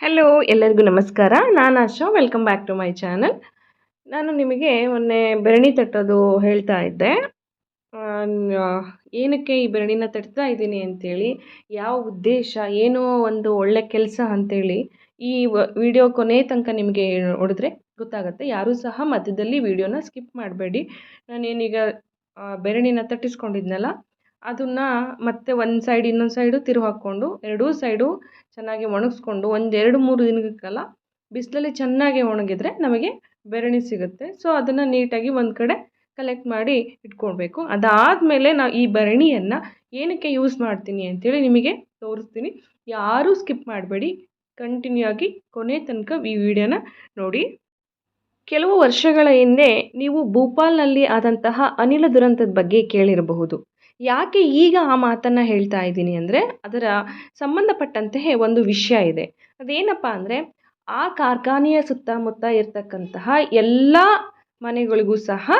Hello ಎಲ್ಲರಿಗೂ ನಮಸ್ಕಾರ. ನಾನು Asha welcome back to my channel ನಾನು ನಿಮಗೆ ಮೊನ್ನೆ ಬೆರಣಿ ತಟ್ಟೋದು ಹೇಳ್ತಾ ಇದ್ದೆ. ಏನಕ್ಕೆ ಈ ಬೆರಣಿನ ತಟ್ತಾ ಇದ್ದೀನಿ ಅಂತೇಳಿ, ಯಾವ ಉದ್ದೇಶ, ಏನೋ ಒಂದು ಒಳ್ಳೆ ಕೆಲಸ ಅಂತೇಳಿ ಈ ವಿಡಿಯೋ ಕೊನೆ ತನಕ ನಿಮಗೆ ನೋಡಿದ್ರೆ ಗೊತ್ತಾಗುತ್ತೆ. ಯಾರೂ ಸಹ ಮಧ್ಯದಲ್ಲಿ ವಿಡಿಯೋನ ಸ್ಕಿಪ್ ಮಾಡಬೇಡಿ. ನಾನೇನೀಗ ಬೆರಣಿನ ತಟ್ಟಿಸ್ಕೊಂಡಿದ್ನಲ್ಲ, ಅದನ್ನು ಮತ್ತೆ ಒಂದು ಸೈಡ್ ಇನ್ನೊಂದು ಸೈಡು ತಿರು ಹಾಕ್ಕೊಂಡು, ಎರಡೂ ಸೈಡು ಚೆನ್ನಾಗಿ ಒಣಗಿಸ್ಕೊಂಡು, ಒಂದು ಎರಡು ಮೂರು ದಿನಕ್ಕೆಲ್ಲ ಬಿಸಿಲಲ್ಲಿ ಚೆನ್ನಾಗಿ ಒಣಗಿದ್ರೆ ನಮಗೆ ಬೆರಣಿ ಸಿಗುತ್ತೆ. ಸೊ ಅದನ್ನು ನೀಟಾಗಿ ಒಂದು ಕಡೆ ಕಲೆಕ್ಟ್ ಮಾಡಿ ಇಟ್ಕೊಳ್ಬೇಕು. ಅದಾದಮೇಲೆ ನಾವು ಈ ಭರಣಿಯನ್ನು ಏನಕ್ಕೆ ಯೂಸ್ ಮಾಡ್ತೀನಿ ಅಂತೇಳಿ ನಿಮಗೆ ತೋರಿಸ್ತೀನಿ. ಯಾರೂ ಸ್ಕಿಪ್ ಮಾಡಬೇಡಿ. ಕಂಟಿನ್ಯೂ ಆಗಿ ಕೊನೆ ತನಕ ಈ ವಿಡಿಯೋನ ನೋಡಿ. ಕೆಲವು ವರ್ಷಗಳ ಹಿಂದೆ ನೀವು ಭೂಪಾಲ್ನಲ್ಲಿ ಆದಂತಹ ಅನಿಲ ದುರಂತದ ಬಗ್ಗೆ ಕೇಳಿರಬಹುದು. ಯಾಕೆ ಈಗ ಆ ಮಾತನ್ನು ಹೇಳ್ತಾ ಇದ್ದೀನಿ ಅಂದರೆ, ಅದರ ಸಂಬಂಧಪಟ್ಟಂತಹ ಒಂದು ವಿಷಯ ಇದೆ. ಅದೇನಪ್ಪ ಅಂದರೆ, ಆ ಕಾರ್ಖಾನೆಯ ಸುತ್ತಮುತ್ತ ಇರತಕ್ಕಂತಹ ಎಲ್ಲ ಮನೆಗಳಿಗೂ ಸಹ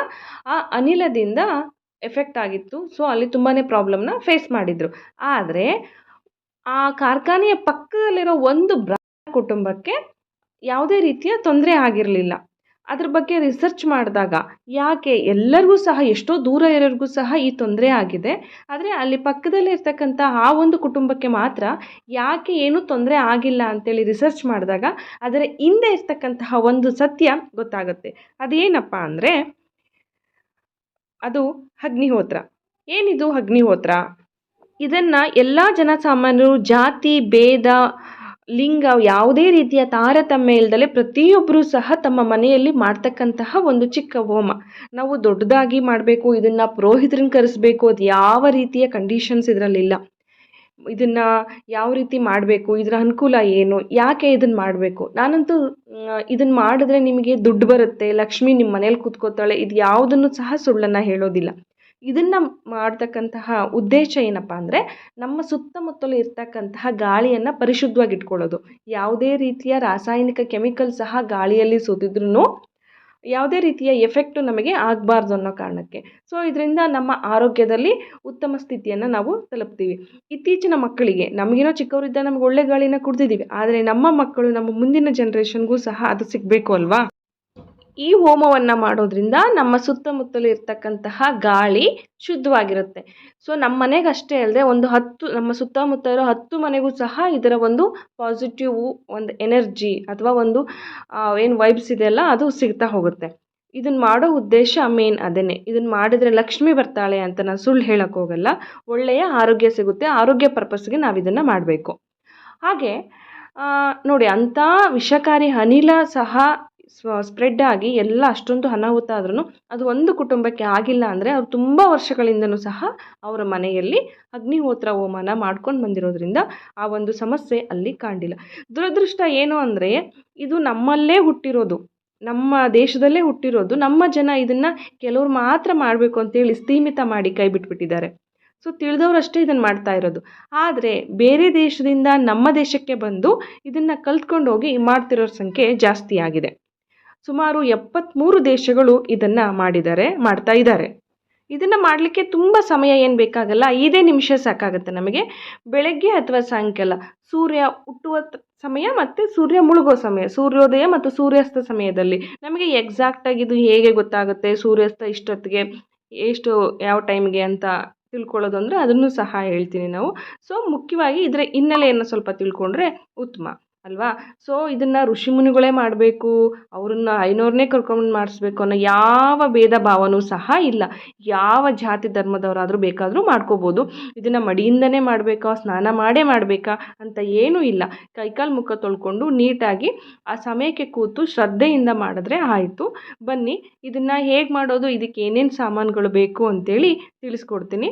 ಆ ಅನಿಲದಿಂದ ಎಫೆಕ್ಟ್ ಆಗಿತ್ತು. ಸೊ, ಅಲ್ಲಿ ತುಂಬಾ ಪ್ರಾಬ್ಲಮ್ನ ಫೇಸ್ ಮಾಡಿದರು. ಆದರೆ, ಆ ಕಾರ್ಖಾನೆಯ ಪಕ್ಕದಲ್ಲಿರೋ ಒಂದು ಬ್ರಾಹ್ಮಣ ಕುಟುಂಬಕ್ಕೆ ಯಾವುದೇ ರೀತಿಯ ತೊಂದರೆ ಆಗಿರಲಿಲ್ಲ. ಅದ್ರ ಬಗ್ಗೆ ರಿಸರ್ಚ್ ಮಾಡಿದಾಗ ಯಾಕೆ ಎಲ್ಲರಿಗೂ ಸಹ, ಎಷ್ಟೋ ದೂರ ಇರೋರಿಗೂ ಸಹ ಈ ತೊಂದರೆ ಆಗಿದೆ. ಆದರೆ ಅಲ್ಲಿ ಪಕ್ಕದಲ್ಲಿ ಇರ್ತಕ್ಕಂಥ ಆ ಒಂದು ಕುಟುಂಬಕ್ಕೆ ಮಾತ್ರ ಯಾಕೆ ಏನೂ ತೊಂದರೆ ಆಗಿಲ್ಲ ಅಂತೇಳಿ ರಿಸರ್ಚ್ ಮಾಡಿದಾಗ ಅದರ ಹಿಂದೆ ಇರ್ತಕ್ಕಂತಹ ಒಂದು ಸತ್ಯ ಗೊತ್ತಾಗುತ್ತೆ. ಅದೇನಪ್ಪ ಅಂದರೆ, ಅದು ಅಗ್ನಿಹೋತ್ರ. ಏನಿದು ಅಗ್ನಿಹೋತ್ರ? ಇದನ್ನು ಎಲ್ಲ ಜನಸಾಮಾನ್ಯರು ಜಾತಿ, ಭೇದ ಲಿಂಗ ಯಾವುದೇ ರೀತಿಯ ತಾರತಮ್ಯ ಇಲ್ದಲೆ ಪ್ರತಿಯೊಬ್ಬರೂ ಸಹ ತಮ್ಮ ಮನೆಯಲ್ಲಿ ಮಾಡ್ತಕ್ಕಂತಹ ಒಂದು ಚಿಕ್ಕ ಹೋಮ. ನಾವು ದೊಡ್ಡದಾಗಿ ಮಾಡಬೇಕು, ಇದನ್ನು ಪುರೋಹಿತರನ್ನ ಕರೆಸಬೇಕು, ಅದು ಯಾವ ರೀತಿಯ ಕಂಡೀಷನ್ಸ್ ಇದರಲ್ಲಿಲ್ಲ. ಇದನ್ನು ಯಾವ ರೀತಿ ಮಾಡಬೇಕು, ಇದರ ಅನುಕೂಲ ಏನು, ಯಾಕೆ ಇದನ್ನು ಮಾಡಬೇಕು? ನಾನಂತೂ ಇದನ್ನು ಮಾಡಿದ್ರೆ ನಿಮಗೆ ದುಡ್ಡು ಬರುತ್ತೆ, ಲಕ್ಷ್ಮಿ ನಿಮ್ಮ ಮನೇಲಿ ಕೂತ್ಕೋತಾಳೆ ಇದು ಯಾವುದನ್ನು ಸಹ ಸುಳ್ಳನ್ನು ಹೇಳೋದಿಲ್ಲ. ಇದನ್ನು ಮಾಡ್ತಕ್ಕಂತಹ ಉದ್ದೇಶ ಏನಪ್ಪ ಅಂದರೆ ನಮ್ಮ ಸುತ್ತಮುತ್ತಲು ಇರ್ತಕ್ಕಂತಹ ಗಾಳಿಯನ್ನು ಪರಿಶುದ್ಧವಾಗಿ ಇಟ್ಕೊಳ್ಳೋದು ಯಾವುದೇ ರೀತಿಯ ರಾಸಾಯನಿಕ ಕೆಮಿಕಲ್ ಸಹ ಗಾಳಿಯಲ್ಲಿ ಸುತ್ತಿದ್ರೂ ಯಾವುದೇ ರೀತಿಯ ಎಫೆಕ್ಟು ನಮಗೆ ಆಗಬಾರ್ದು ಅನ್ನೋ ಕಾರಣಕ್ಕೆ. ಸೊ, ಇದರಿಂದ ನಮ್ಮ ಆರೋಗ್ಯದಲ್ಲಿ ಉತ್ತಮ ಸ್ಥಿತಿಯನ್ನು ನಾವು ತಲುಪ್ತೀವಿ. ಇತ್ತೀಚಿನ ಮಕ್ಕಳಿಗೆ, ನಮಗೇನೋ ಚಿಕ್ಕವರಿದ್ದ ನಮ್ಗೆ ಒಳ್ಳೆ ಗಾಳಿನ ಕುಡ್ದಿದ್ದೀವಿ ಆದರೆ ನಮ್ಮ ಮಕ್ಕಳು, ನಮ್ಮ ಮುಂದಿನ ಜನ್ರೇಷನ್ಗೂ ಸಹ ಅದು ಸಿಗಬೇಕು ಅಲ್ವಾ? ಈ ಹೋಮವನ್ನು ಮಾಡೋದ್ರಿಂದ ನಮ್ಮ ಸುತ್ತಮುತ್ತಲು ಇರ್ತಕ್ಕಂತಹ ಗಾಳಿ ಶುದ್ಧವಾಗಿರುತ್ತೆ. ಸೊ ನಮ್ಮ ಮನೆಗೆ ಅಷ್ಟೇ ಅಲ್ಲದೆ ಒಂದು ಹತ್ತು, ನಮ್ಮ ಸುತ್ತಮುತ್ತ ಇರೋ ಹತ್ತು ಮನೆಗೂ ಸಹ ಇದರ ಒಂದು ಪಾಸಿಟಿವ್ ಒಂದು ಎನರ್ಜಿ ಅಥವಾ ಒಂದು ಏನು ವೈಬ್ಸ್ ಇದೆಯಲ್ಲ ಅದು ಸಿಗ್ತಾ ಹೋಗುತ್ತೆ. ಇದನ್ನು ಮಾಡೋ ಉದ್ದೇಶ ಮೇನ್ ಅದೇನೆ ಇದನ್ನು ಮಾಡಿದರೆ ಲಕ್ಷ್ಮಿ ಬರ್ತಾಳೆ ಅಂತ ನಾನು ಸುಳ್ಳು ಹೇಳಕ್ಕೆ ಹೋಗಲ್ಲ. ಒಳ್ಳೆಯ ಆರೋಗ್ಯ ಸಿಗುತ್ತೆ. ಆರೋಗ್ಯ ಪರ್ಪಸ್ಗೆ ನಾವು ಇದನ್ನು ಮಾಡಬೇಕು. ಹಾಗೆ ನೋಡಿ, ಅಂಥ ವಿಷಕಾರಿ ಅನಿಲ ಸಹ ಸ್ಪ್ರೆಡ್ ಆಗಿ ಎಲ್ಲ ಅಷ್ಟೊಂದು ಅನಾಹುತ ಆದ್ರೂ ಅದು ಒಂದು ಕುಟುಂಬಕ್ಕೆ ಆಗಿಲ್ಲ ಅಂದರೆ ಅವ್ರು ತುಂಬ ವರ್ಷಗಳಿಂದನೂ ಸಹ ಅವರ ಮನೆಯಲ್ಲಿ ಅಗ್ನಿಹೋತ್ರ ಹೋಮನ ಮಾಡ್ಕೊಂಡು ಬಂದಿರೋದ್ರಿಂದ ಆ ಒಂದು ಸಮಸ್ಯೆ ಅಲ್ಲಿ ಕಾಣಿಲ್ಲ ದುರದೃಷ್ಟ ಏನು ಅಂದರೆ ಇದು ನಮ್ಮಲ್ಲೇ ಹುಟ್ಟಿರೋದು. ನಮ್ಮ ದೇಶದಲ್ಲೇ ಹುಟ್ಟಿರೋದು. ನಮ್ಮ ಜನ ಇದನ್ನು ಕೆಲವ್ರು ಮಾತ್ರ ಮಾಡಬೇಕು ಅಂತೇಳಿ ಸೀಮಿತ ಮಾಡಿ ಕೈ ಬಿಟ್ಬಿಟ್ಟಿದ್ದಾರೆ. ಸೊ ತಿಳಿದವರಷ್ಟೇ ಇದನ್ನು ಮಾಡ್ತಾ ಇರೋದು. ಆದರೆ ಬೇರೆ ದೇಶದಿಂದ ನಮ್ಮ ದೇಶಕ್ಕೆ ಬಂದು ಇದನ್ನು ಕಲ್ತ್ಕೊಂಡು ಹೋಗಿ ಮಾಡ್ತಿರೋರ ಸಂಖ್ಯೆ ಜಾಸ್ತಿ ಆಗಿದೆ. ಸುಮಾರು ಎಪ್ಪತ್ತ್ಮೂರು ದೇಶಗಳು ಇದನ್ನು ಮಾಡಿದ್ದಾರೆ ಮಾಡ್ತಾ ಇದ್ದಾರೆ. ಇದನ್ನು ಮಾಡಲಿಕ್ಕೆ ತುಂಬ ಸಮಯ ಏನು ಬೇಕಾಗಲ್ಲ, ಐದೇ ನಿಮಿಷ ಸಾಕಾಗುತ್ತೆ ನಮಗೆ. ಬೆಳಗ್ಗೆ ಅಥವಾ ಸಾಯಂಕಾಲ, ಸೂರ್ಯ ಹುಟ್ಟುವ ಸಮಯ ಮತ್ತು ಸೂರ್ಯ ಮುಳುಗೋ ಸಮಯ, ಸೂರ್ಯೋದಯ ಮತ್ತು ಸೂರ್ಯಾಸ್ತ ಸಮಯದಲ್ಲಿ. ನಮಗೆ ಎಕ್ಸಾಕ್ಟಾಗಿ ಇದು ಹೇಗೆ ಗೊತ್ತಾಗುತ್ತೆ, ಸೂರ್ಯಾಸ್ತ ಇಷ್ಟೊತ್ತಿಗೆ ಎಷ್ಟು, ಯಾವ ಟೈಮ್ಗೆ ಅಂತ ತಿಳ್ಕೊಳ್ಳೋದು ಅಂದರೆ ಅದನ್ನು ಸಹ ಹೇಳ್ತೀನಿ ನಾವು. ಸೊ, ಮುಖ್ಯವಾಗಿ ಇದರ ಹಿನ್ನೆಲೆಯನ್ನು ಸ್ವಲ್ಪ ತಿಳ್ಕೊಂಡ್ರೆ ಉತ್ತಮ. ಅಲ್ವಾ? ಸೊ ಇದನ್ನು ಋಷಿಮುನಿಗಳೇ ಮಾಡಬೇಕು, ಅವ್ರನ್ನ ಐನೋರನ್ನೇ ಕರ್ಕೊಂಡು ಮಾಡಿಸ್ಬೇಕು ಅನ್ನೋ ಯಾವ ಭೇದ ಭಾವನೂ ಸಹ ಇಲ್ಲ. ಯಾವ ಜಾತಿ ಧರ್ಮದವರಾದರೂ ಬೇಕಾದರೂ ಮಾಡ್ಕೋಬೋದು. ಇದನ್ನು ಮಡಿಯಿಂದನೇ ಮಾಡಬೇಕಾ, ಸ್ನಾನ ಮಾಡೇ ಮಾಡಬೇಕಾ ಅಂತ ಏನೂ ಇಲ್ಲ. ಕೈಕಾಲು ಮುಖ ತೊಳ್ಕೊಂಡು ನೀಟಾಗಿ ಆ ಸಮಯಕ್ಕೆ ಕೂತು ಶ್ರದ್ಧೆಯಿಂದ ಮಾಡಿದ್ರೆ ಆಯಿತು. ಬನ್ನಿ, ಇದನ್ನು ಹೇಗೆ ಮಾಡೋದು, ಇದಕ್ಕೆ ಏನೇನು ಸಾಮಾನುಗಳು ಬೇಕು ಅಂತೇಳಿ ತಿಳಿಸ್ಕೊಡ್ತೀನಿ.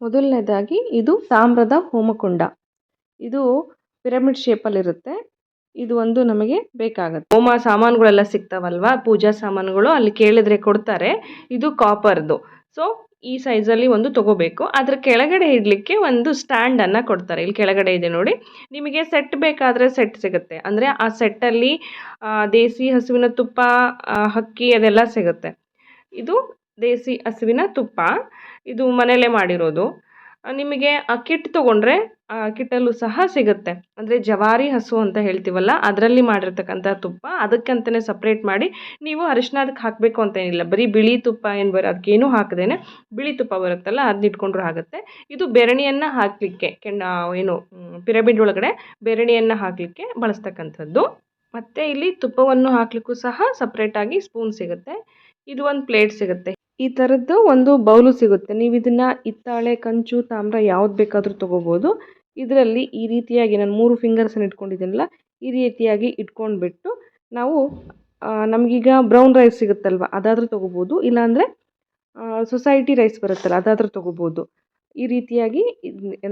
ಮೊದಲನೇದಾಗಿ ಇದು ತಾಮ್ರದ ಹೋಮಕುಂಡ. ಇದು ಪಿರಮಿಡ್ ಶೇಪಲ್ಲಿರುತ್ತೆ ಇದು ಒಂದು ನಮಗೆ ಬೇಕಾಗುತ್ತೆ. ಹೋಮ ಸಾಮಾನುಗಳೆಲ್ಲ ಸಿಗ್ತಾವಲ್ವಾ? ಪೂಜಾ ಸಾಮಾನುಗಳು ಅಲ್ಲಿ ಕೇಳಿದ್ರೆ ಕೊಡ್ತಾರೆ. ಇದು ಕಾಪರ್ದು ಸೊ ಈ ಸೈಜಲ್ಲಿ ಒಂದು ತಗೋಬೇಕು. ಅದರ ಕೆಳಗಡೆ ಇಡಲಿಕ್ಕೆ ಒಂದು ಸ್ಟ್ಯಾಂಡನ್ನು ಕೊಡ್ತಾರೆ. ಇಲ್ಲಿ ಕೆಳಗಡೆ ಇದೆ ನೋಡಿ. ನಿಮಗೆ ಸೆಟ್ ಬೇಕಾದರೆ ಸೆಟ್ ಸಿಗುತ್ತೆ. ಅಂದರೆ ಆ ಸೆಟ್ಟಲ್ಲಿ ದೇಸಿ ಹಸುವಿನ ತುಪ್ಪ ಹಕ್ಕಿ ಅದೆಲ್ಲ ಸಿಗುತ್ತೆ. ಇದು ದೇಸಿ ಹಸುವಿನ ತುಪ್ಪ. ಇದು ಮನೆಯಲ್ಲೇ ಮಾಡಿರೋದು. ನಿಮಗೆ ಆ ಕಿಟ್ ತೊಗೊಂಡ್ರೆ ಆ ಕಿಟ್ಟಲ್ಲೂ ಸಹ ಸಿಗುತ್ತೆ. ಅಂದರೆ ಜವಾರಿ ಹಸು ಅಂತ ಹೇಳ್ತೀವಲ್ಲ, ಅದರಲ್ಲಿ ಮಾಡಿರ್ತಕ್ಕಂಥ ತುಪ್ಪ ಅದಕ್ಕಂತಲೇ ಸಪ್ರೇಟ್ ಮಾಡಿ ನೀವು ಅರಿಶಿನ ಅದಕ್ಕೆ ಹಾಕಬೇಕು ಅಂತ ಏನಿಲ್ಲ ಬರೀ ಬಿಳಿ ತುಪ್ಪ ಏನು ಬರೋ, ಅದಕ್ಕೇನು ಹಾಕದೇನೆ ಬಿಳಿ ತುಪ್ಪ ಬರುತ್ತಲ್ಲ ಅದನ್ನ ಇಟ್ಕೊಂಡ್ರೂ ಆಗುತ್ತೆ. ಇದು ಬೆರಣಿಯನ್ನು ಹಾಕಲಿಕ್ಕೆ ಕೆಣ್ಣ ಏನು ಪಿರಮಿಡ್ ಒಳಗಡೆ ಬೆರಣಿಯನ್ನು ಹಾಕಲಿಕ್ಕೆ ಬಳಸ್ತಕ್ಕಂಥದ್ದು. ಮತ್ತು ಇಲ್ಲಿ ತುಪ್ಪವನ್ನು ಹಾಕಲಿಕ್ಕೂ ಸಹ ಸಪ್ರೇಟಾಗಿ ಸ್ಪೂನ್ ಸಿಗುತ್ತೆ. ಇದು ಒಂದು ಪ್ಲೇಟ್ ಸಿಗುತ್ತೆ. ಈ ಥರದ್ದು ಒಂದು ಬೌಲು ಸಿಗುತ್ತೆ. ನೀವು ಇದನ್ನು ಹಿತ್ತಾಳೆ, ಕಂಚು, ತಾಮ್ರ ಯಾವ್ದು ಬೇಕಾದರೂ ತೊಗೋಬೋದು. ಇದರಲ್ಲಿ ಈ ರೀತಿಯಾಗಿ ನಾನು ಮೂರು ಫಿಂಗರ್ಸನ್ನು ಇಟ್ಕೊಂಡಿದ್ದೀನಲ್ಲ, ಈ ರೀತಿಯಾಗಿ ಇಟ್ಕೊಂಡ್ಬಿಟ್ಟು ನಾವು ನಮಗೀಗ ಬ್ರೌನ್ ರೈಸ್ ಸಿಗುತ್ತಲ್ವ, ಅದಾದರೂ ತೊಗೋಬೋದು. ಇಲ್ಲಾಂದರೆ ಸೊಸೈಟಿ ರೈಸ್ ಬರುತ್ತಲ್ಲ, ಅದಾದರೂ ತೊಗೋಬೋದು. ಈ ರೀತಿಯಾಗಿ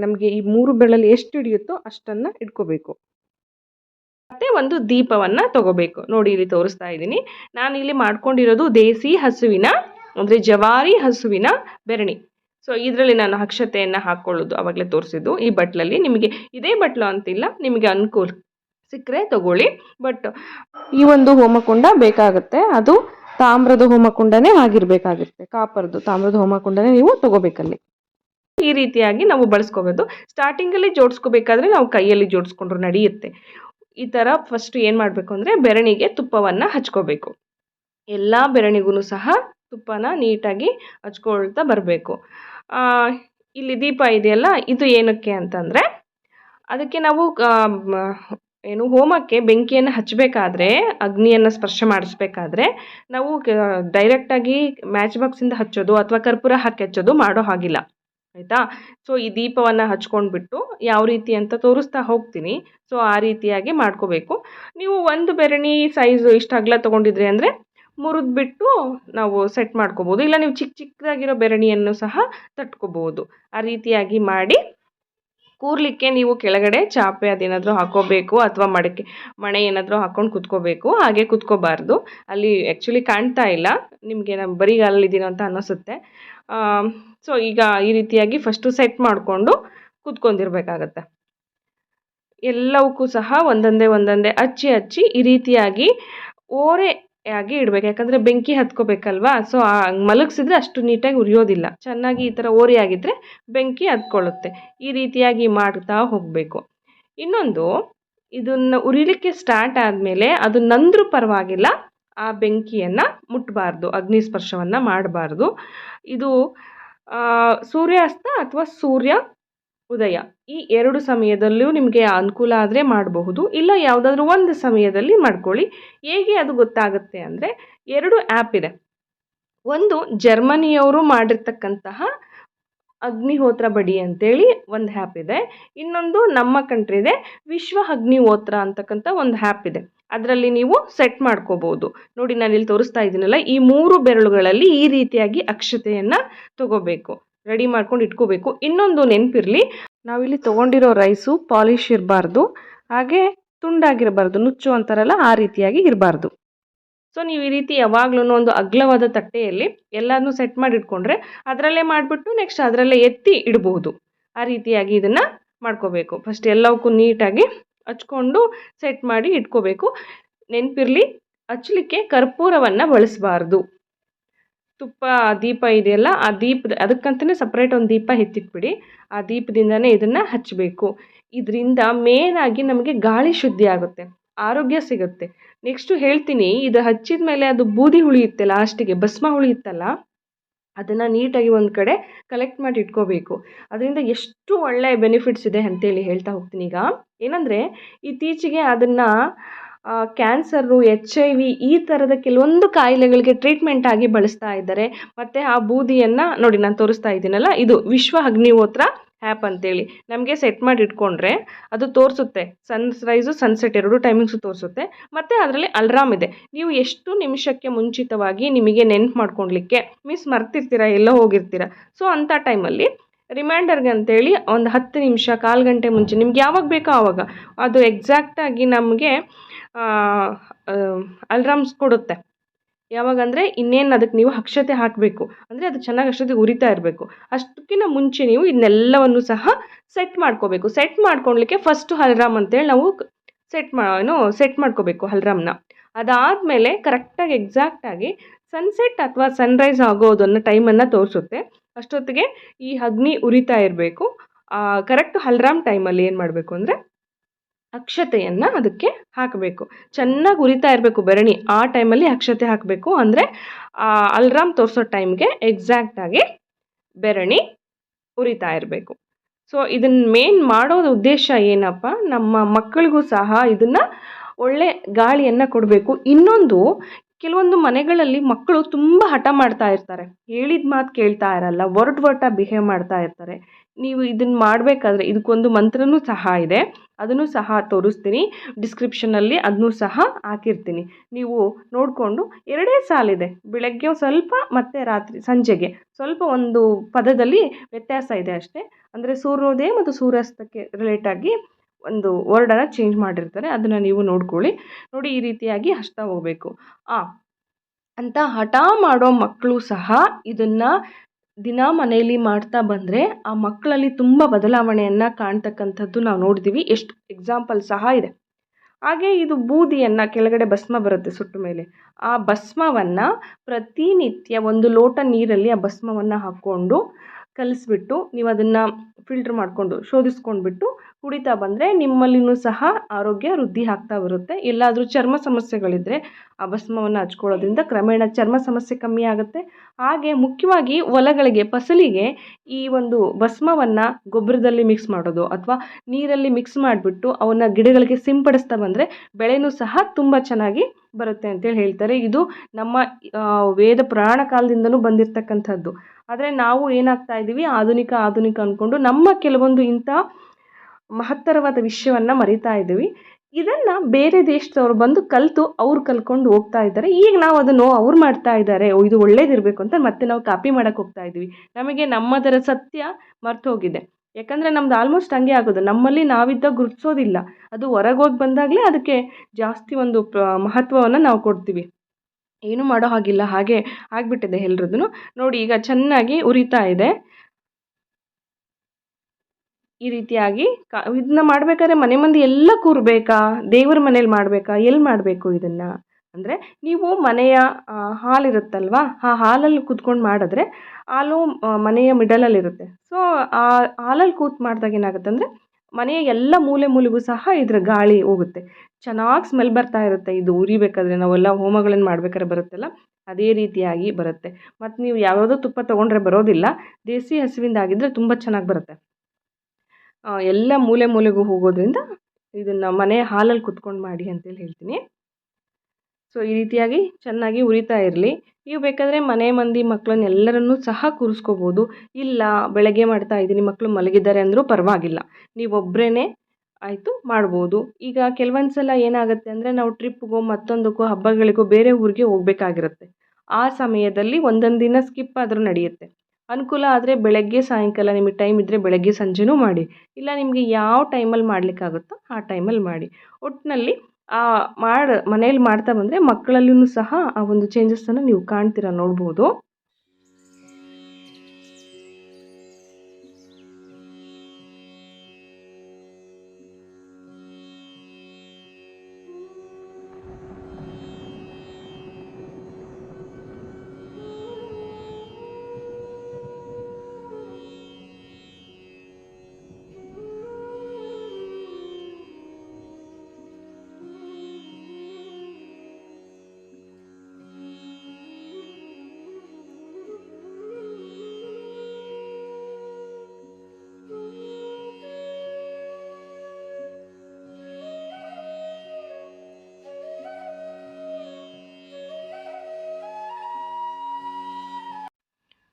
ನಮಗೆ ಈ ಮೂರು ಬೆಳ್ಳಲ್ಲಿ ಎಷ್ಟು ಹಿಡಿಯುತ್ತೋ ಅಷ್ಟನ್ನು ಇಟ್ಕೋಬೇಕು. ಮತ್ತು ಒಂದು ದೀಪವನ್ನು ತಗೋಬೇಕು. ನೋಡಿ, ಇಲ್ಲಿ ತೋರಿಸ್ತಾ ಇದ್ದೀನಿ. ನಾನು ಇಲ್ಲಿ ಮಾಡ್ಕೊಂಡಿರೋದು ದೇಸಿ ಹಸುವಿನ ಅಂದರೆ ಜವಾರಿ ಹಸುವಿನ ಬೆರಣಿ. ಸೊ ಇದರಲ್ಲಿ ನಾನು ಅಕ್ಷತೆಯನ್ನು ಹಾಕ್ಕೊಳ್ಳೋದು ಆವಾಗಲೇ ತೋರಿಸಿದ್ದು. ಈ ಬಟ್ಲಲ್ಲಿ ನಿಮಗೆ ಇದೇ ಬಟ್ಲು ಅಂತಿಲ್ಲ, ನಿಮಗೆ ಅನುಕೂಲ ಸಿಕ್ಕರೆ ತಗೊಳ್ಳಿ. ಬಟ್ ಈ ಒಂದು ಹೋಮಕುಂಡ ಬೇಕಾಗುತ್ತೆ. ಅದು ತಾಮ್ರದ ಹೋಮಕುಂಡನೇ ಆಗಿರಬೇಕಾಗುತ್ತೆ. ಕಾಪರ್ದು ತಾಮ್ರದ ಹೋಮಕುಂಡನೇ ನೀವು ತಗೋಬೇಕಲ್ಲಿ. ಈ ರೀತಿಯಾಗಿ ನಾವು ಬಳಸ್ಕೋಬೋದು ಸ್ಟಾರ್ಟಿಂಗಲ್ಲಿ ಜೋಡಿಸ್ಕೋಬೇಕಾದ್ರೆ ನಾವು ಕೈಯಲ್ಲಿ ಜೋಡಿಸ್ಕೊಂಡ್ರು ನಡೆಯುತ್ತೆ. ಈ ಥರ ಫಸ್ಟ್ ಏನು ಮಾಡಬೇಕು ಅಂದರೆ ಬೆರಣಿಗೆ ತುಪ್ಪವನ್ನು ಹಚ್ಕೋಬೇಕು. ಎಲ್ಲ ಬೆರಣಿಗೂ ಸಹ ತುಪ್ಪನ ನೀಟಾಗಿ ಹಚ್ಕೊಳ್ತಾ ಬರಬೇಕು. ಇಲ್ಲಿ ದೀಪ ಇದೆಯಲ್ಲ, ಇದು ಏನಕ್ಕೆ ಅಂತಂದರೆ, ಅದಕ್ಕೆ ನಾವು ಏನು ಹೋಮಕ್ಕೆ ಬೆಂಕಿಯನ್ನು ಹಚ್ಚಬೇಕಾದ್ರೆ, ಅಗ್ನಿಯನ್ನು ಸ್ಪರ್ಶ ಮಾಡಿಸ್ಬೇಕಾದ್ರೆ, ನಾವು ಡೈರೆಕ್ಟಾಗಿ ಮ್ಯಾಚ್ ಬಾಕ್ಸಿಂದ ಹಚ್ಚೋದು ಅಥವಾ ಕರ್ಪೂರ ಹಾಕಿ ಹಚ್ಚೋದು ಮಾಡೋ ಹಾಗಿಲ್ಲ. ಆಯಿತಾ? ಸೊ ಈ ದೀಪವನ್ನು ಹಚ್ಕೊಂಡ್ಬಿಟ್ಟು ಯಾವ ರೀತಿ ಅಂತ ತೋರಿಸ್ತಾ ಹೋಗ್ತೀನಿ. ಸೊ ಆ ರೀತಿಯಾಗಿ ಮಾಡ್ಕೋಬೇಕು. ನೀವು ಒಂದು ಬೆರಣಿ ಸೈಜು ಇಷ್ಟು ಅಗಲ ತೊಗೊಂಡಿದ್ರಿ ಅಂದರೆ ಮುರಿದ್ಬಿಟ್ಟು ನಾವು ಸೆಟ್ ಮಾಡ್ಕೋಬೋದು. ಇಲ್ಲ ನೀವು ಚಿಕ್ಕ ಚಿಕ್ಕದಾಗಿರೋ ಬೆರಣಿಯನ್ನು ಸಹ ತಟ್ಕೋಬೋದು. ಆ ರೀತಿಯಾಗಿ ಮಾಡಿ ಕೂರ್ಲಿಕ್ಕೆ ನೀವು ಕೆಳಗಡೆ ಚಾಪೆ ಅದೇನಾದರೂ ಹಾಕೋಬೇಕು ಅಥವಾ ಮಡಕೆ, ಮಣೆ ಏನಾದರೂ ಹಾಕ್ಕೊಂಡು ಕುತ್ಕೋಬೇಕು. ಹಾಗೆ ಕುತ್ಕೋಬಾರ್ದು. ಅಲ್ಲಿ ಆ್ಯಕ್ಚುಲಿ ಕಾಣ್ತಾ ಇಲ್ಲ. ನಿಮಗೆ ನಮ್ಮ ಬರಿಗಾಲಲ್ಲಿದ್ದೀನೋ ಅಂತ ಅನ್ನಿಸುತ್ತೆ ಸೊ ಈಗ ಈ ರೀತಿಯಾಗಿ ಫಸ್ಟು ಸೆಟ್ ಮಾಡಿಕೊಂಡು ಕುತ್ಕೊಂಡಿರ್ಬೇಕಾಗತ್ತೆ. ಎಲ್ಲವಕ್ಕೂ ಸಹ ಒಂದೊಂದೇ ಒಂದೊಂದೇ ಹಚ್ಚಿ ಹಚ್ಚಿ ಈ ರೀತಿಯಾಗಿ ಓರೆ ಆಗಿ ಇಡಬೇಕು. ಯಾಕಂದರೆ ಬೆಂಕಿ ಹತ್ಕೋಬೇಕಲ್ವಾ? ಸೊ ಮಲಗಿಸಿದ್ರೆ ಅಷ್ಟು ನೀಟಾಗಿ ಉರಿಯೋದಿಲ್ಲ. ಚೆನ್ನಾಗಿ ಈ ಥರ ಓರಿ ಆಗಿದ್ದರೆ ಬೆಂಕಿ ಹತ್ಕೊಳ್ಳುತ್ತೆ. ಈ ರೀತಿಯಾಗಿ ಮಾಡ್ತಾ ಹೋಗಬೇಕು. ಇನ್ನೊಂದು, ಇದನ್ನು ಉರಿಲಿಕ್ಕೆ ಸ್ಟಾರ್ಟ್ ಆದಮೇಲೆ ಅದು ನಂದ್ರು ಪರವಾಗಿಲ್ಲ. ಆ ಬೆಂಕಿಯನ್ನು ಮುಟ್ಟಬಾರ್ದು ಅಗ್ನಿ ಸ್ಪರ್ಶವನ್ನು ಮಾಡಬಾರ್ದು. ಇದು ಸೂರ್ಯಾಸ್ತ ಅಥವಾ ಸೂರ್ಯ ಉದಯ. ಈ ಎರಡು ಸಮಯದಲ್ಲೂ ನಿಮಗೆ ಅನುಕೂಲ ಆದರೆ ಮಾಡಬಹುದು. ಇಲ್ಲ ಯಾವುದಾದ್ರೂ ಒಂದು ಸಮಯದಲ್ಲಿ ಮಾಡ್ಕೊಳ್ಳಿ. ಹೇಗೆ ಅದು ಗೊತ್ತಾಗುತ್ತೆ ಅಂದರೆ ಎರಡು ಆ್ಯಪ್ ಇದೆ. ಒಂದು ಜರ್ಮನಿಯವರು ಮಾಡಿರ್ತಕ್ಕಂತಹ ಅಗ್ನಿಹೋತ್ರ ಬಡಿ ಅಂತೇಳಿ ಒಂದು ಹ್ಯಾಪ್ ಇದೆ. ಇನ್ನೊಂದು ನಮ್ಮ ಕಂಟ್ರಿದೆ ವಿಶ್ವ ಅಗ್ನಿಹೋತ್ರ ಅಂತಕ್ಕಂಥ ಒಂದು ಹ್ಯಾಪ್ ಇದೆ. ಅದರಲ್ಲಿ ನೀವು ಸೆಟ್ ಮಾಡ್ಕೋಬೋದು. ನೋಡಿ ನಾನು ಇಲ್ಲಿ ತೋರಿಸ್ತಾ ಇದ್ದೀನಲ್ಲ, ಈ ಮೂರು ಬೆರಳುಗಳಲ್ಲಿ ಈ ರೀತಿಯಾಗಿ ಅಕ್ಷತೆಯನ್ನು ತಗೋಬೇಕು. ರೆಡಿ ಮಾಡ್ಕೊಂಡು ಇಟ್ಕೋಬೇಕು. ಇನ್ನೊಂದು ನೆನಪಿರಲಿ, ನಾವಿಲ್ಲಿ ತೊಗೊಂಡಿರೋ ರೈಸು ಪಾಲಿಶ್ ಇರಬಾರ್ದು. ಹಾಗೆ ತುಂಡಾಗಿರಬಾರ್ದು, ನುಚ್ಚು ಅಂತಾರಲ್ಲ, ಆ ರೀತಿಯಾಗಿ ಇರಬಾರ್ದು. ಸೊ ನೀವು ಈ ರೀತಿ ಯಾವಾಗ್ಲೂ ಒಂದು ಅಗ್ಲವಾದ ತಟ್ಟೆಯಲ್ಲಿ ಎಲ್ಲನೂ ಸೆಟ್ ಮಾಡಿ ಇಟ್ಕೊಂಡ್ರೆ ಅದರಲ್ಲೇ ಮಾಡಿಬಿಟ್ಟು ನೆಕ್ಸ್ಟ್ ಅದರಲ್ಲೇ ಎತ್ತಿ ಇಡಬಹುದು ಆ ರೀತಿಯಾಗಿ ಇದನ್ನು ಮಾಡ್ಕೋಬೇಕು. ಫಸ್ಟ್ ಎಲ್ಲವಕ್ಕೂ ನೀಟಾಗಿ ಹಚ್ಕೊಂಡು ಸೆಟ್ ಮಾಡಿ ಇಟ್ಕೋಬೇಕು. ನೆನಪಿರಲಿ ಹಚ್ಚಲಿಕ್ಕೆ ಕರ್ಪೂರವನ್ನು ಬಳಸಬಾರ್ದು. ತುಪ್ಪ ದೀಪ ಇದೆಯಲ್ಲ, ಆ ದೀಪದ ಅದಕ್ಕಂತಲೇ ಸಪ್ರೇಟ್ ಒಂದು ದೀಪ ಎತ್ತಿಟ್ಬಿಡಿ. ಆ ದೀಪದಿಂದನೇ ಇದನ್ನು ಹಚ್ಚಬೇಕು ಇದರಿಂದ ಮೇನಾಗಿ ನಮಗೆ ಗಾಳಿ ಶುದ್ಧಿ ಆಗುತ್ತೆ, ಆರೋಗ್ಯ ಸಿಗುತ್ತೆ. ನೆಕ್ಸ್ಟು ಹೇಳ್ತೀನಿ, ಇದು ಹಚ್ಚಿದ ಮೇಲೆ ಅದು ಬೂದಿ ಉಳಿಯುತ್ತೆ ಲಾಸ್ಟಿಗೆ ಭಸ್ಮ ಉಳಿಯುತ್ತಲ್ಲ ಅದನ್ನು ನೀಟಾಗಿ ಒಂದು ಕಡೆ ಕಲೆಕ್ಟ್ ಮಾಡಿ ಇಟ್ಕೋಬೇಕು. ಅದರಿಂದ ಎಷ್ಟು ಒಳ್ಳೆಯ ಬೆನಿಫಿಟ್ಸ್ ಇದೆ ಅಂತೇಳಿ ಹೇಳ್ತಾ ಹೋಗ್ತೀನಿ ಈಗ. ಏನಂದರೆ, ಇತ್ತೀಚೆಗೆ ಅದನ್ನು ಕ್ಯಾನ್ಸರು, ಎಚ್ ಐ ವಿ ಈ ಥರದ ಕೆಲವೊಂದು ಕಾಯಿಲೆಗಳಿಗೆ ಟ್ರೀಟ್ಮೆಂಟ್ ಆಗಿ ಬಳಸ್ತಾ ಇದ್ದಾರೆ. ಮತ್ತು ಆ ಬೂದಿಯನ್ನು ನೋಡಿ ನಾನು ತೋರಿಸ್ತಾ ಇದ್ದೀನಲ್ಲ, ಇದು ವಿಶ್ವ ಅಗ್ನಿಹೋತ್ರ ಆ್ಯಪ್ ಅಂತೇಳಿ. ನಮಗೆ ಸೆಟ್ ಮಾಡಿ ಇಟ್ಕೊಂಡ್ರೆ ಅದು ತೋರಿಸುತ್ತೆ. ಸನ್ರೈಸು ಸನ್ಸೆಟ್ ಎರಡು ಟೈಮಿಂಗ್ಸು ತೋರಿಸುತ್ತೆ. ಮತ್ತು ಅದರಲ್ಲಿ ಅಲ್ರಾಮ್ ಇದೆ. ನೀವು ಎಷ್ಟು ನಿಮಿಷಕ್ಕೆ ಮುಂಚಿತವಾಗಿ ನಿಮಗೆ ನೆನ್ಪು ಮಾಡ್ಕೊಳ್ಲಿಕ್ಕೆ ಮಿಸ್ ಮರ್ತಿರ್ತೀರ, ಎಲ್ಲೋ ಹೋಗಿರ್ತೀರ? ಸೊ ಅಂಥ ಟೈಮಲ್ಲಿ ರಿಮೈಂಡರ್ಗೆ ಅಂತೇಳಿ ಒಂದು ಹತ್ತು ನಿಮಿಷ, ಕಾಲು ಗಂಟೆ ಮುಂಚೆ, ನಿಮ್ಗೆ ಯಾವಾಗ ಬೇಕೋ ಆವಾಗ. ಅದು ಎಕ್ಸಾಕ್ಟಾಗಿ ನಮಗೆ ಅಲ್ರಾಮ್ಸ್ ಕೊಡುತ್ತೆ. ಯಾವಾಗಂದರೆ ಇನ್ನೇನು ಅದಕ್ಕೆ ನೀವು ಅಕ್ಷತೆ ಹಾಕಬೇಕು. ಅಂದರೆ ಅದು ಚೆನ್ನಾಗಿ ಅಷ್ಟೊತ್ತಿಗೆ ಉರಿತಾ ಇರಬೇಕು. ಅಷ್ಟಕ್ಕಿಂತ ಮುಂಚೆ ನೀವು ಇದನ್ನೆಲ್ಲವನ್ನು ಸಹ ಸೆಟ್ ಮಾಡ್ಕೋಬೇಕು. ಸೆಟ್ ಮಾಡ್ಕೊಳ್ಲಿಕ್ಕೆ ಫಸ್ಟು ಹಲ್ರಾಮ್ ಅಂತೇಳಿ ನಾವು ಸೆಟ್ ಮಾ, ಏನು ಸೆಟ್ ಮಾಡ್ಕೋಬೇಕು ಅಲ್ರಾಮ್ನ. ಅದಾದಮೇಲೆ ಕರೆಕ್ಟಾಗಿ ಎಕ್ಸಾಕ್ಟಾಗಿ ಸನ್ಸೆಟ್ ಅಥವಾ ಸನ್ರೈಸ್ ಆಗೋದನ್ನು ಟೈಮನ್ನು ತೋರಿಸುತ್ತೆ. ಅಷ್ಟೊತ್ತಿಗೆ ಈ ಅಗ್ನಿ ಉರಿತಾ ಇರಬೇಕು. ಕರೆಕ್ಟ್ ಹಲ್ರಾಮ್ ಟೈಮಲ್ಲಿ ಏನು ಮಾಡಬೇಕು ಅಂದರೆ ಅಕ್ಷತೆಯನ್ನು ಅದಕ್ಕೆ ಹಾಕಬೇಕು. ಚೆನ್ನಾಗಿ ಉರಿತಾ ಇರಬೇಕು ಬೆರಣಿ. ಆ ಟೈಮಲ್ಲಿ ಅಕ್ಷತೆ ಹಾಕಬೇಕು ಅಂದರೆ ಅಲ್ರಾಮ್ ತೋರಿಸೋ ಟೈಮ್ಗೆ ಎಕ್ಸಾಕ್ಟಾಗಿ ಬೆರಣಿ ಉರಿತಾ ಇರಬೇಕು. ಸೊ ಇದನ್ನು ಮೇನ್ ಮಾಡೋದು ಉದ್ದೇಶ ಏನಪ್ಪ? ನಮ್ಮ ಮಕ್ಕಳಿಗೂ ಸಹ ಇದನ್ನು ಒಳ್ಳೆ ಗಾಳಿಯನ್ನು ಕೊಡಬೇಕು. ಇನ್ನೊಂದು, ಕೆಲವೊಂದು ಮನೆಗಳಲ್ಲಿ ಮಕ್ಕಳು ತುಂಬ ಹಠ ಮಾಡ್ತಾ ಇರ್ತಾರೆ. ಹೇಳಿದ ಮಾತು ಕೇಳ್ತಾ ಇರಲ್ಲ ಒರಟು ಒರಟ ಬಿಹೇವ್ ಮಾಡ್ತಾ ಇರ್ತಾರೆ. ನೀವು ಇದನ್ನು ಮಾಡಬೇಕಾದ್ರೆ ಇದಕ್ಕೊಂದು ಮಂತ್ರನೂ ಸಹ ಇದೆ. ಅದನ್ನು ಸಹ ತೋರಿಸ್ತೀನಿ. ಡಿಸ್ಕ್ರಿಪ್ಷನಲ್ಲಿ ಅದನ್ನೂ ಸಹ ಹಾಕಿರ್ತೀನಿ. ನೀವು ನೋಡಿಕೊಂಡು ಎರಡೇ ಸಾಲಿದೆ. ಬೆಳಗ್ಗೆ ಸ್ವಲ್ಪ ಮತ್ತು ರಾತ್ರಿ ಸಂಜೆಗೆ. ಸ್ವಲ್ಪ ಒಂದು ಪದದಲ್ಲಿ ವ್ಯತ್ಯಾಸ ಇದೆ ಅಷ್ಟೇ. ಅಂದರೆ ಸೂರ್ಯೋದಯ ಮತ್ತು ಸೂರ್ಯಾಸ್ತಕ್ಕೆ ರಿಲೇಟಾಗಿ ಒಂದು ವರ್ಡನ್ನು ಚೇಂಜ್ ಮಾಡಿರ್ತಾರೆ. ಅದನ್ನು ನೀವು ನೋಡ್ಕೊಳ್ಳಿ. ನೋಡಿ ಈ ರೀತಿಯಾಗಿ ಹಚ್ತಾ ಹೋಗಬೇಕು. ಆ, ಅಂತ ಹಠ ಮಾಡೋ ಮಕ್ಕಳು ಸಹ ಇದನ್ನು ದಿನ ಮನೆಯಲ್ಲಿ ಮಾಡ್ತಾ ಬಂದರೆ ಆ ಮಕ್ಕಳಲ್ಲಿ ತುಂಬ ಬದಲಾವಣೆಯನ್ನು ಕಾಣ್ತಕ್ಕಂಥದ್ದು ನಾವು ನೋಡಿದ್ದೀವಿ ಎಷ್ಟು ಎಕ್ಸಾಂಪಲ್ ಸಹ ಇದೆ. ಹಾಗೆ ಇದು ಬೂದಿಯನ್ನು ಕೆಳಗಡೆ ಭಸ್ಮ ಬರುತ್ತೆ ಸುಟ್ಟ ಮೇಲೆ. ಆ ಭಸ್ಮವನ್ನು ಪ್ರತಿನಿತ್ಯ ಒಂದು ಲೋಟ ನೀರಲ್ಲಿ ಆ ಭಸ್ಮವನ್ನು ಹಾಕ್ಕೊಂಡು ಕಲಸ್ಬಿಟ್ಟು ನೀವು ಅದನ್ನು ಫಿಲ್ಟ್ರ್ ಮಾಡಿಕೊಂಡು ಶೋಧಿಸ್ಕೊಂಡ್ಬಿಟ್ಟು ಕುಡಿತಾ ಬಂದರೆ ನಿಮ್ಮಲ್ಲಿನೂ ಸಹ ಆರೋಗ್ಯ ವೃದ್ಧಿ ಆಗ್ತಾ ಬರುತ್ತೆ. ಎಲ್ಲಾದರೂ ಚರ್ಮ ಸಮಸ್ಯೆಗಳಿದ್ದರೆ ಆ ಭಸ್ಮವನ್ನು ಹಚ್ಕೊಳ್ಳೋದ್ರಿಂದ ಕ್ರಮೇಣ ಚರ್ಮ ಸಮಸ್ಯೆ ಕಮ್ಮಿ ಆಗುತ್ತೆ. ಹಾಗೆ ಮುಖ್ಯವಾಗಿ ಹೊಲಗಳಿಗೆ ಫಸಲಿಗೆ ಈ ಒಂದು ಭಸ್ಮವನ್ನು ಗೊಬ್ಬರದಲ್ಲಿ ಮಿಕ್ಸ್ ಮಾಡೋದು ಅಥವಾ ನೀರಲ್ಲಿ ಮಿಕ್ಸ್ ಮಾಡಿಬಿಟ್ಟು ಅವನ್ನ ಗಿಡಗಳಿಗೆ ಸಿಂಪಡಿಸ್ತಾ ಬಂದರೆ ಬೆಳೆನೂ ಸಹ ತುಂಬ ಚೆನ್ನಾಗಿ ಬರುತ್ತೆ ಅಂತೇಳಿ ಹೇಳ್ತಾರೆ. ಇದು ನಮ್ಮ ವೇದ ಪುರಾಣ ಕಾಲದಿಂದಲೂ ಬಂದಿರತಕ್ಕಂಥದ್ದು. ಆದರೆ ನಾವು ಏನಾಗ್ತಾ ಇದ್ದೀವಿ ಆಧುನಿಕ ಆಧುನಿಕ ಅಂದ್ಕೊಂಡು ನಮ್ಮ ಕೆಲವೊಂದು ಇಂಥ ಮಹತ್ತರವಾದ ವಿಷಯವನ್ನು ಮರಿತಾ ಇದ್ದೀವಿ. ಇದನ್ನು ಬೇರೆ ದೇಶದವ್ರು ಬಂದು ಕಲಿತು ಅವ್ರು ಕಲ್ಕೊಂಡು ಹೋಗ್ತಾ ಇದ್ದಾರೆ. ಈಗ ನಾವು ಅದನ್ನು ಅವ್ರು ಮಾಡ್ತಾ ಇದ್ದಾರೆ. ಇದು ಒಳ್ಳೇದಿರಬೇಕು ಅಂತ ಮತ್ತೆ ನಾವು ಕಾಪಿ ಮಾಡೋಕ್ಕೆ ಹೋಗ್ತಾ ಇದ್ದೀವಿ. ನಮಗೆ ನಮ್ಮದರ ಸತ್ಯ ಮರ್ತು ಹೋಗಿದೆ. ಯಾಕಂದರೆ ನಮ್ದು ಆಲ್ಮೋಸ್ಟ್ ಹಂಗೆ ಆಗೋದು. ನಮ್ಮಲ್ಲಿ ನಾವಿದ್ದಾಗ ಗುರುತಿಸೋದಿಲ್ಲ. ಅದು ಹೊರಗೆ ಹೋಗಿ ಬಂದಾಗಲೇ ಅದಕ್ಕೆ ಜಾಸ್ತಿ ಒಂದು ಮಹತ್ವವನ್ನು ನಾವು ಕೊಡ್ತೀವಿ. ಏನು ಮಾಡೋ ಹಾಗಿಲ್ಲ. ಹಾಗೆ ಆಗಿಬಿಟ್ಟಿದೆ ಎಲ್ರದ್ದು ನೋಡಿ, ಈಗ ಚೆನ್ನಾಗಿ ಉರಿತಾ ಇದೆ. ಈ ರೀತಿಯಾಗಿ ಇದನ್ನ ಮಾಡಬೇಕಾದ್ರೆ ಮನೆ ಮಂದಿ ಎಲ್ಲ ಕೂರಬೇಕಾ? ದೇವ್ರ ಮನೇಲಿ ಮಾಡಬೇಕಾ? ಎಲ್ಲಿ ಮಾಡಬೇಕು ಇದನ್ನು? ಅಂದರೆ ನೀವು ಮನೆಯ ಹಾಲಿರುತ್ತಲ್ವಾ? ಆ ಹಾಲಲ್ಲಿ ಕೂತ್ಕೊಂಡು ಮಾಡಿದ್ರೆ ಹಾಲು ಮನೆಯ ಮಿಡಲಲ್ಲಿರುತ್ತೆ ಸೊ, ಆ ಹಾಲಲ್ಲಿ ಕೂತ್ ಮಾಡಿದಾಗ ಏನಾಗುತ್ತೆ ಅಂದರೆ ಮನೆಯ ಎಲ್ಲ ಮೂಲೆ ಮೂಲೆಗೂ ಸಹ ಇದರ ಗಾಳಿ ಹೋಗುತ್ತೆ. ಚೆನ್ನಾಗಿ ಸ್ಮೆಲ್ ಬರ್ತಾ ಇರುತ್ತೆ. ಇದು ಉರಿಬೇಕಾದ್ರೆ ನಾವೆಲ್ಲ ಹೋಮಗಳನ್ನು ಮಾಡ್ಬೇಕಾದ್ರೆ ಬರುತ್ತಲ್ಲ, ಅದೇ ರೀತಿಯಾಗಿ ಬರುತ್ತೆ. ಮತ್ತು ನೀವು ಯಾವುದೋ ತುಪ್ಪ ತೊಗೊಂಡ್ರೆ ಬರೋದಿಲ್ಲ, ದೇಸಿ ಹಸುವಿಂದ ಆಗಿದ್ದರೆ ತುಂಬ ಚೆನ್ನಾಗಿ ಬರುತ್ತೆ. ಎಲ್ಲ ಮೂಲೆ ಮೂಲೆಗೂ ಹೋಗೋದ್ರಿಂದ ಇದನ್ನು ಮನೆ ಹಾಲಲ್ಲಿ ಕುತ್ಕೊಂಡು ಮಾಡಿ ಅಂತೇಳಿ ಹೇಳ್ತೀನಿ. ಸೊ ಈ ರೀತಿಯಾಗಿ ಚೆನ್ನಾಗಿ ಉರಿತಾ ಇರಲಿ. ನೀವು ಬೇಕಾದರೆ ಮನೆ ಮಂದಿ ಮಕ್ಕಳನ್ನೆಲ್ಲರನ್ನೂ ಸಹ ಕೂರಿಸ್ಕೋಬೋದು. ಇಲ್ಲ, ಬೆಳಗ್ಗೆ ಮಾಡ್ತಾ ಇದ್ದೀನಿ ಮಕ್ಕಳು ಮಲಗಿದ್ದಾರೆ ಅಂದರೂ ಪರವಾಗಿಲ್ಲ. ನೀವೊಬ್ಬರೇ ಆಯಿತು ಮಾಡ್ಬೋದು. ಈಗ ಕೆಲವೊಂದು ಸಲ ಏನಾಗುತ್ತೆ ಅಂದರೆ ನಾವು ಟ್ರಿಪ್ಗೋ ಮತ್ತೊಂದಕ್ಕೋ ಹಬ್ಬಗಳಿಗೋ ಬೇರೆ ಊರಿಗೆ ಹೋಗಬೇಕಾಗಿರುತ್ತೆ. ಆ ಸಮಯದಲ್ಲಿ ಒಂದೊಂದು ದಿನ ಸ್ಕಿಪ್ ಆದರೂ ನಡೆಯುತ್ತೆ. ಅನುಕೂಲ ಆದರೆ ಬೆಳಗ್ಗೆ, ಸಾಯಂಕಾಲ ನಿಮಗೆ ಟೈಮ್ ಇದ್ದರೆ ಬೆಳಗ್ಗೆ, ಸಂಜೆನೂ ಮಾಡಿ. ಇಲ್ಲ ನಿಮಗೆ ಯಾವ ಟೈಮಲ್ಲಿ ಮಾಡಲಿಕ್ಕಾಗುತ್ತೋ ಆ ಟೈಮಲ್ಲಿ ಮಾಡಿ. ಒಟ್ಟಿನಲ್ಲಿ ಆ ಮಾಡಿ ಮನೇಲಿ ಮಾಡ್ತಾ ಬಂದರೆ ಮಕ್ಕಳಲ್ಲೂ ಸಹ ಆ ಒಂದು ಚೇಂಜಸನ್ನು ನೀವು ಕಾಣ್ತೀರ ನೋಡ್ಬೋದು.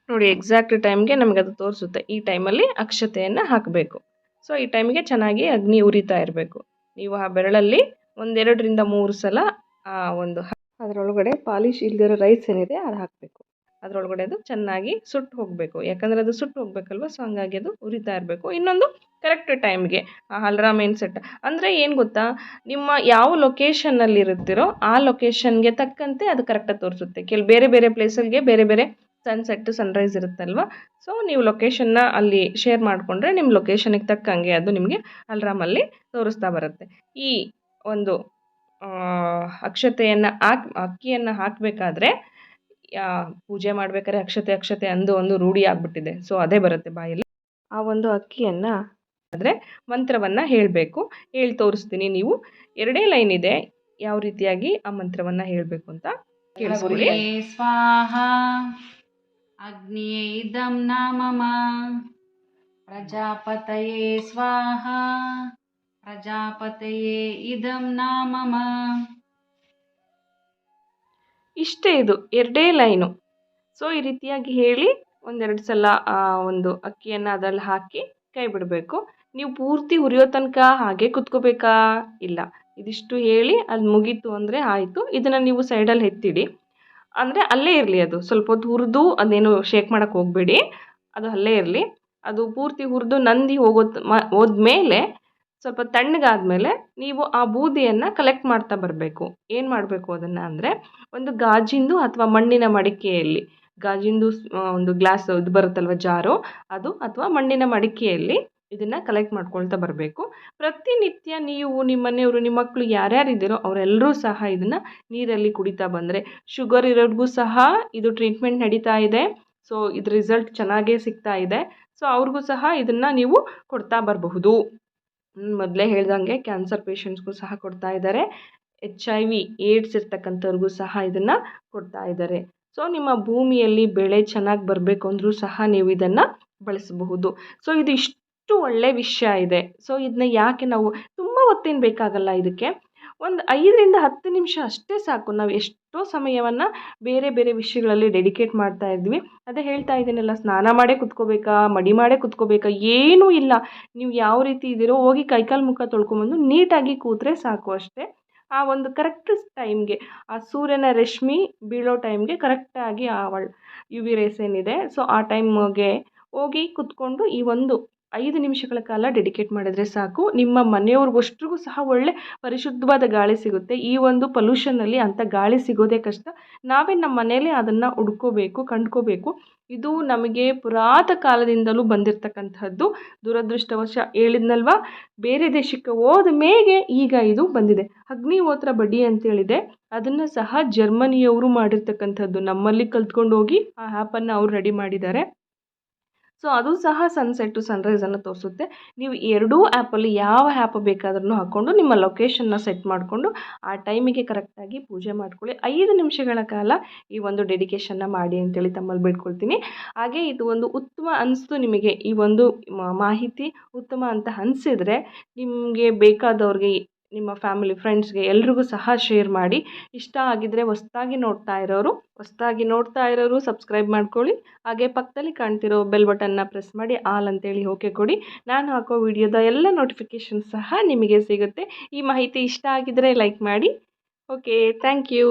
ನೋಡಿ ಎಕ್ಸಾಕ್ಟ್ ಟೈಮ್ಗೆ ನಮಗೆ ಅದು ತೋರಿಸುತ್ತೆ. ಈ ಟೈಮಲ್ಲಿ ಅಕ್ಷತೆಯನ್ನು ಹಾಕಬೇಕು. ಸೊ ಈ ಟೈಮ್ಗೆ ಚೆನ್ನಾಗಿ ಅಗ್ನಿ ಉರಿತಾ ಇರಬೇಕು. ನೀವು ಆ ಬೆರಳಲ್ಲಿ ಒಂದೆರಡರಿಂದ ಮೂರು ಸಲ ಆ ಒಂದು ಅದರೊಳಗಡೆ ಪಾಲಿಶ್ ಇಲ್ದಿರೋ ರೈಸ್ ಏನಿದೆ ಅದು ಹಾಕಬೇಕು. ಅದರೊಳಗಡೆ ಅದು ಚೆನ್ನಾಗಿ ಸುಟ್ಟು ಹೋಗಬೇಕು. ಯಾಕಂದರೆ ಅದು ಸುಟ್ಟು ಹೋಗಬೇಕಲ್ವ ಸೊ ಹಂಗಾಗಿ ಅದು ಉರಿತಾ ಇರಬೇಕು. ಇನ್ನೊಂದು ಕರೆಕ್ಟ್ ಟೈಮ್ಗೆ ಆ ಅಲ್ರಾಮ್ ಏನು ಸೆಟ್ ಅಂದರೆ ಏನು ಗೊತ್ತಾ? ನಿಮ್ಮ ಯಾವ ಲೊಕೇಶನ್ನಲ್ಲಿ ಇರುತ್ತೀರೋ ಆ ಲೊಕೇಶನ್ಗೆ ತಕ್ಕಂತೆ ಅದು ಕರೆಕ್ಟಾಗಿ ತೋರಿಸುತ್ತೆ. ಕೆಲ ಬೇರೆ ಬೇರೆ ಪ್ಲೇಸಲ್ಲಿಗೆ ಬೇರೆ ಬೇರೆ ಸನ್ಸೆಟ್ ಸನ್ರೈಸ್ ಇರುತ್ತಲ್ವ? ಸೊ ನೀವು ಲೊಕೇಶನ್ನ ಅಲ್ಲಿ ಶೇರ್ ಮಾಡಿಕೊಂಡ್ರೆ ನಿಮ್ಮ ಲೊಕೇಶನಿಗೆ ತಕ್ಕಂಗೆ ಅದು ನಿಮಗೆ ಅಲ್ರಾಮಲ್ಲಿ ತೋರಿಸ್ತಾ ಬರುತ್ತೆ. ಈ ಒಂದು ಅಕ್ಷತೆಯನ್ನು ಹಾಕಿ, ಅಕ್ಕಿಯನ್ನು ಹಾಕಬೇಕಾದ್ರೆ ಪೂಜೆ ಮಾಡಬೇಕಾದ್ರೆ ಅಕ್ಷತೆ ಅಕ್ಷತೆ ಅಂದು ಒಂದು ರೂಢಿ ಆಗಿಬಿಟ್ಟಿದೆ. ಸೊ ಅದೇ ಬರುತ್ತೆ ಬಾಯಲ್ಲಿ. ಆ ಒಂದು ಅಕ್ಕಿಯನ್ನು ಆದರೆ ಮಂತ್ರವನ್ನು ಹೇಳಬೇಕು. ಹೇಳಿ ತೋರಿಸ್ತೀನಿ ನೀವು. ಎರಡೇ ಲೈನ್ ಇದೆ. ಯಾವ ರೀತಿಯಾಗಿ ಆ ಮಂತ್ರವನ್ನು ಹೇಳಬೇಕು ಅಂತ ಕೇಳಿಸ್ಕೊಳ್ಳಿ. ಸ್ವಾಹ. ಅಗ್ನಿಯೇ ಇದಂ ನಾಮಮ ಪ್ರಜಾಪತಯೇ ಸ್ವಾಹ ಪ್ರಜಾಪತಯೇ ಇದಂ ನಾಮಮ ಇಷ್ಟೇ ಇದು, ಎರಡೇ ಲೈನು. ಸೊ ಈ ರೀತಿಯಾಗಿ ಹೇಳಿ, ಒಂದೆರಡು ಸಲ ಒಂದು ಅಕ್ಕಿಯನ್ನು ಅದರಲ್ಲಿ ಹಾಕಿ ಕೈ ಬಿಡಬೇಕು. ನೀವು ಪೂರ್ತಿ ಉರಿಯೋ ತನಕ ಹಾಗೆ ಕುತ್ಕೋಬೇಕಾ? ಇಲ್ಲ. ಇದಿಷ್ಟು ಹೇಳಿ, ಅದು ಮುಗೀತು ಅಂದರೆ ಆಯಿತು. ಇದನ್ನು ನೀವು ಸೈಡಲ್ಲಿ ಎತ್ತಿಡಿ. ಅಂದರೆ ಅಲ್ಲೇ ಇರಲಿ ಅದು. ಸ್ವಲ್ಪ ಹೊತ್ತು ಹುರಿದು ಅದೇನು ಶೇಕ್ ಮಾಡೋಕ್ಕೆ ಹೋಗಬೇಡಿ. ಅದು ಅಲ್ಲೇ ಇರಲಿ. ಅದು ಪೂರ್ತಿ ಹುರಿದು ನಂದಿ ಹೋಗೋದು ಮ, ಹೋದ್ಮೇಲೆ ಸ್ವಲ್ಪ ತಣ್ಣಗಾದ್ಮೇಲೆ ನೀವು ಆ ಬೂದಿಯನ್ನು ಕಲೆಕ್ಟ್ ಮಾಡ್ತಾ ಬರಬೇಕು. ಏನು ಮಾಡಬೇಕು ಅದನ್ನು ಅಂದರೆ ಒಂದು ಗಾಜಿಂದು ಅಥವಾ ಮಣ್ಣಿನ ಮಡಿಕೆಯಲ್ಲಿ, ಗಾಜಿಂದು ಒಂದು ಗ್ಲಾಸ್ ಇದು ಬರುತ್ತಲ್ವ ಜಾರು, ಅದು ಅಥವಾ ಮಣ್ಣಿನ ಮಡಿಕೆಯಲ್ಲಿ ಇದನ್ನು ಕಲೆಕ್ಟ್ ಮಾಡ್ಕೊಳ್ತಾ ಬರಬೇಕು. ಪ್ರತಿನಿತ್ಯ ನೀವು ನಿಮ್ಮ ಮನೆಯವರು ನಿಮ್ಮ ಮಕ್ಕಳು ಯಾರ್ಯಾರಿದ್ದೀರೋ ಅವರೆಲ್ಲರೂ ಸಹ ಇದನ್ನು ನೀರಲ್ಲಿ ಕುಡಿತಾ ಬಂದರೆ ಶುಗರ್ ಇರೋರಿಗೂ ಸಹ ಇದು ಟ್ರೀಟ್ಮೆಂಟ್ ನಡೀತಾ ಇದೆ. ಸೊ ಇದು ರಿಸಲ್ಟ್ ಚೆನ್ನಾಗೇ ಸಿಗ್ತಾ ಇದೆ. ಸೊ ಅವ್ರಿಗೂ ಸಹ ಇದನ್ನು ನೀವು ಕೊಡ್ತಾ ಬರಬಹುದು. ಮೊದಲೇ ಹೇಳ್ದಂಗೆ ಕ್ಯಾನ್ಸರ್ ಪೇಷಂಟ್ಸ್ಗೂ ಸಹ ಕೊಡ್ತಾ ಇದ್ದಾರೆ ಎಚ್ ಐ ವಿ ಏಡ್ಸ್ ಇರ್ತಕ್ಕಂಥವ್ರಿಗೂ ಸಹ ಇದನ್ನು ಕೊಡ್ತಾ ಇದ್ದಾರೆ ಸೊ ನಿಮ್ಮ ಭೂಮಿಯಲ್ಲಿ ಬೆಳೆ ಚೆನ್ನಾಗಿ ಬರಬೇಕು ಅಂದರೂ ಸಹ ನೀವು ಇದನ್ನು ಬಳಸಬಹುದು. ಸೊ ಇದು ಇಷ್ಟು ಒಳ್ಳೆ ವಿಷಯ ಇದೆ. ಸೊ ಇದನ್ನ ಯಾಕೆ ನಾವು ತುಂಬ ಹೊತ್ತೇನು ಬೇಕಾಗಲ್ಲ ಇದಕ್ಕೆ ಒಂದು ಐದರಿಂದ ಹತ್ತು ನಿಮಿಷ ಅಷ್ಟೇ ಸಾಕು. ನಾವು ಎಷ್ಟೋ ಸಮಯವನ್ನು ಬೇರೆ ಬೇರೆ ವಿಷಯಗಳಲ್ಲಿ ಡೆಡಿಕೇಟ್ ಮಾಡ್ತಾ ಇದ್ವಿ. ಅದೇ ಹೇಳ್ತಾ ಇದ್ದೀನಲ್ಲ, ಸ್ನಾನ ಮಾಡೇ ಕುತ್ಕೋಬೇಕಾ, ಮಡಿ ಮಾಡೇ ಕುತ್ಕೋಬೇಕಾ, ಏನೂ ಇಲ್ಲ. ನೀವು ಯಾವ ರೀತಿ ಇದ್ದೀರೋ ಹೋಗಿ ಕೈಕಾಲು ಮುಖ ತೊಳ್ಕೊಂಬಂದು ನೀಟಾಗಿ ಕೂತ್ರೆ ಸಾಕು ಅಷ್ಟೇ. ಆ ಒಂದು ಕರೆಕ್ಟ್ ಟೈಮ್ಗೆ ಆ ಸೂರ್ಯನ ರಶ್ಮಿ ಬೀಳೋ ಟೈಮ್ಗೆ ಕರೆಕ್ಟಾಗಿ ಆ ಒಳ್ ಯು ವಿ ರೇಸ್ ಏನಿದೆ. ಸೊ ಆ ಟೈಮ್ಗೆ ಹೋಗಿ ಕುತ್ಕೊಂಡು ಈ ಒಂದು ಐದು ನಿಮಿಷಗಳ ಕಾಲ ಡೆಡಿಕೇಟ್ ಮಾಡಿದರೆ ಸಾಕು. ನಿಮ್ಮ ಮನೆಯವ್ರಿಗೋಷ್ಟ್ರಿಗೂ ಸಹ ಒಳ್ಳೆ ಪರಿಶುದ್ಧವಾದ ಗಾಳಿ ಸಿಗುತ್ತೆ. ಈ ಒಂದು ಪೊಲ್ಯೂಷನಲ್ಲಿ ಅಂಥ ಗಾಳಿ ಸಿಗೋದೇ ಕಷ್ಟ. ನಾವೇ ನಮ್ಮ ಮನೇಲಿ ಅದನ್ನು ಹುಡ್ಕೋಬೇಕು, ಕಂಡ್ಕೋಬೇಕು. ಇದು ನಮಗೆ ಪುರಾತ ಕಾಲದಿಂದಲೂ ಬಂದಿರತಕ್ಕಂಥದ್ದು ದುರದೃಷ್ಟವಶ ಹೇಳಿದ್ನಲ್ವಾ? ಬೇರೆ ದೇಶಕ್ಕೆ ಹೋದ ಮೇಗೆ ಈಗ ಇದು ಬಂದಿದೆ. ಅಗ್ನಿಹೋತ್ರ ಬಡ್ಡಿ ಅಂತೇಳಿದೆ ಅದನ್ನು ಸಹ ಜರ್ಮನಿಯವರು ಮಾಡಿರ್ತಕ್ಕಂಥದ್ದು ನಮ್ಮಲ್ಲಿ ಕಲ್ತ್ಕೊಂಡು ಹೋಗಿ ಆ ಆ್ಯಪನ್ನು ಅವ್ರು ರೆಡಿ ಮಾಡಿದ್ದಾರೆ. ಸೊ ಅದು ಸಹ ಸನ್ಸೆಟ್ಟು ಸನ್ರೈಸನ್ನು ತೋರಿಸುತ್ತೆ. ನೀವು ಎರಡೂ ಆ್ಯಪಲ್ಲಿ ಯಾವ ಆ್ಯಪ್ ಬೇಕಾದ್ರೂ ಹಾಕ್ಕೊಂಡು ನಿಮ್ಮ ಲೊಕೇಶನ್ನ ಸೆಟ್ ಮಾಡಿಕೊಂಡು ಆ ಟೈಮಿಗೆ ಕರೆಕ್ಟಾಗಿ ಪೂಜೆ ಮಾಡ್ಕೊಳ್ಳಿ. ಐದು ನಿಮಿಷಗಳ ಕಾಲ ಈ ಒಂದು ಡೆಡಿಕೇಶನ್ನ ಮಾಡಿ ಅಂತೇಳಿ ತಮ್ಮಲ್ಲಿ ಬಿಟ್ಕೊಳ್ತೀನಿ ಹಾಗೆ ಇದು ಒಂದು ಉತ್ತಮ ಅನಿಸ್ತು ನಿಮಗೆ ಈ ಒಂದು ಮಾಹಿತಿ ಉತ್ತಮ ಅಂತ ಅನಿಸಿದರೆ ನಿಮಗೆ ಬೇಕಾದವ್ರಿಗೆ ನಿಮ್ಮ ಫ್ಯಾಮಿಲಿ ಫ್ರೆಂಡ್ಸ್ಗೆ ಎಲ್ರಿಗೂ ಸಹ ಶೇರ್ ಮಾಡಿ. ಇಷ್ಟ ಆಗಿದ್ರೆ ಹೊಸ್ದಾಗಿ ನೋಡ್ತಾ ಇರೋರು, ಹೊಸ್ದಾಗಿ ನೋಡ್ತಾ ಇರೋರು ಸಬ್ಸ್ಕ್ರೈಬ್ ಮಾಡ್ಕೊಳ್ಳಿ. ಹಾಗೆ ಪಕ್ಕದಲ್ಲಿ ಕಾಣ್ತಿರೋ ಬೆಲ್ ಬಟನ್ನ ಪ್ರೆಸ್ ಮಾಡಿ ಆಲ್ ಅಂತೇಳಿ ಓಕೆ ಕೊಡಿ. ನಾನು ಹಾಕೋ ವಿಡಿಯೋದ ಎಲ್ಲ ನೋಟಿಫಿಕೇಷನ್ ಸಹ ನಿಮಗೆ ಸಿಗುತ್ತೆ. ಈ ಮಾಹಿತಿ ಇಷ್ಟ ಆಗಿದ್ರೆ ಲೈಕ್ ಮಾಡಿ. Okay thank you